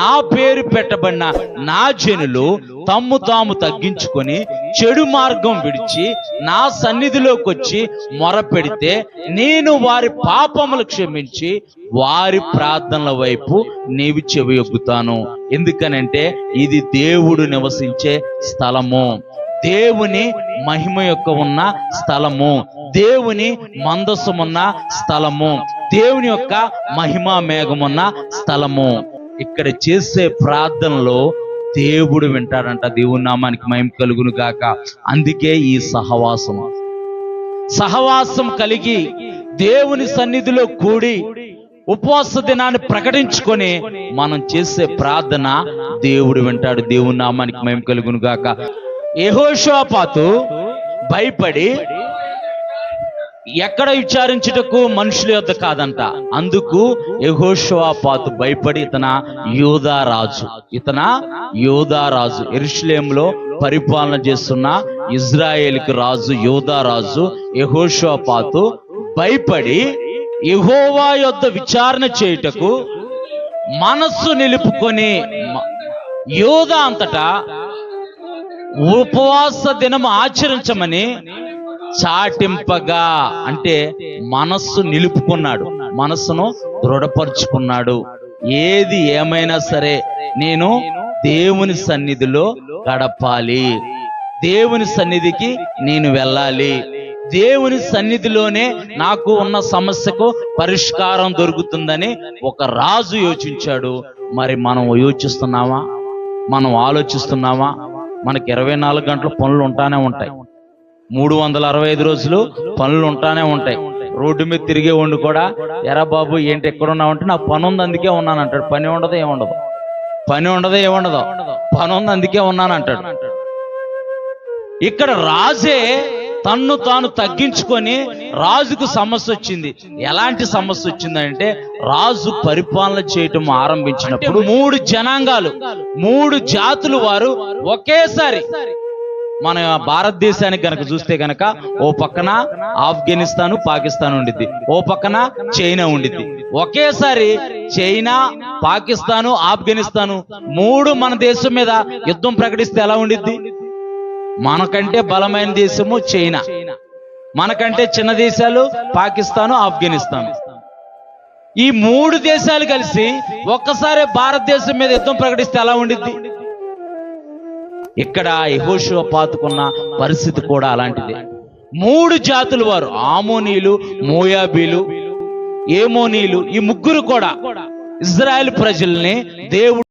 నా పేరు పెట్టబడిన నా జనులు తమ్ము తాము తగ్గించుకొని చెడు మార్గం విడిచి నా సన్నిధిలోకి వచ్చి మొరపెడితే నేను వారి పాపములు క్షమించి వారి ప్రార్థనల వైపు నీవి చెవియొగ్గుతాను. ఎందుకనంటే ఇది దేవుడు నివసించే స్థలము. దేవుని మహిమ యొక్క ఉన్న స్థలము. దేవుని మందసమున్న స్థలము. దేవుని యొక్క మహిమా మేఘమున్న స్థలము. ఇక్కడ చేసే ప్రార్థనలో దేవుడు వింటాడంట దేవుని నామానికి మయం కలుగును గాక. అందుకే ఈ సహవాసం. సహవాసం కలిగి దేవుని సన్నిధిలో కూడి ఉపవాస దినాన్ని ప్రకటించుకొని మనం చేసే ప్రార్థన దేవుడు వింటాడు దేవుని నామానికి మయం కలుగును గాక. యెహోషువపాతు భయపడి ఎక్కడ విచారించుటకు మనుషుల యొక్క కాదంట. అందుకు యెహోషువపాతు భయపడి ఇతన యోధారాజు ఇతన యోధారాజు ఎరుషులేంలో పరిపాలన చేస్తున్న ఇజ్రాయేల్కి రాజు యోధారాజు యెహోషువపాతు భయపడి యహోవా యొద్ద విచారణ చేయుటకు మనస్సు నిలుపుకొని మ- యోధ అంతటా ఉపవాస దినం ఆచరించమని చాటింపగా అంటే మనస్సు నిలుపుకున్నాడు. మనస్సును దృఢపరుచుకున్నాడు. ఏది ఏమైనా సరే నేను దేవుని సన్నిధిలో గడపాలి. దేవుని సన్నిధికి నేను వెళ్ళాలి. దేవుని సన్నిధిలోనే నాకు ఉన్న సమస్యకు పరిష్కారం దొరుకుతుందని ఒక రాజు యోచించాడు. మరి మనం యోచిస్తున్నామా? మనం ఆలోచిస్తున్నామా? మనకి ఇరవై నాలుగు గంటలు పనులు ఉంటానే ఉంటాయి. మూడు వందల అరవై ఐదు రోజులు పనులు ఉంటానే ఉంటాయి. రోడ్డు మీద తిరిగే కూడా ఎరా బాబు ఏంటి ఎక్కడ ఉన్నావంటే నా పని ఉంది అందుకే ఉన్నాను అంటాడు. పని ఉండదు ఏముండదు పని ఉండదు ఏముండదు పని ఉంది అందుకే ఉన్నాను అంటాడు. ఇక్కడ రాజే తన్ను తాను తగ్గించుకొని రాజుకు సమస్య వచ్చింది. ఎలాంటి సమస్య వచ్చిందంటే రాజు పరిపాలన చేయటం ఆరంభించినప్పుడు మూడు జనాంగాలు మూడు జాతులు వారు ఒకేసారి మన భారతదేశానికి గనక చూస్తే గనక ఓ పక్కన ఆఫ్ఘనిస్తాన్ పాకిస్తాన్ ఉండిద్ది. ఓ పక్కన చైనా ఉండిద్ది. ఒకేసారి చైనా పాకిస్తాను ఆఫ్ఘనిస్తాను మూడు మన దేశం మీద యుద్ధం ప్రకటిస్తే ఎలా ఉండిద్ది? మనకంటే బలమైన దేశము చైనా. మనకంటే చిన్న దేశాలు పాకిస్తాను ఆఫ్ఘనిస్తాన్. ఈ మూడు దేశాలు కలిసి ఒక్కసారి భారతదేశం మీద యుద్ధం ప్రకటిస్తే ఎలా ఉండిద్ది? ఇక్కడ యహోషువ పాతుకున్న పరిస్థితి కూడా అలాంటిదే. మూడు జాతులు వారు ఆమోనీలు మోయాబీలు ఏమోనీలు ఈ ముగ్గురు కూడా ఇజ్రాయెల్ ప్రజల్ని దేవుడు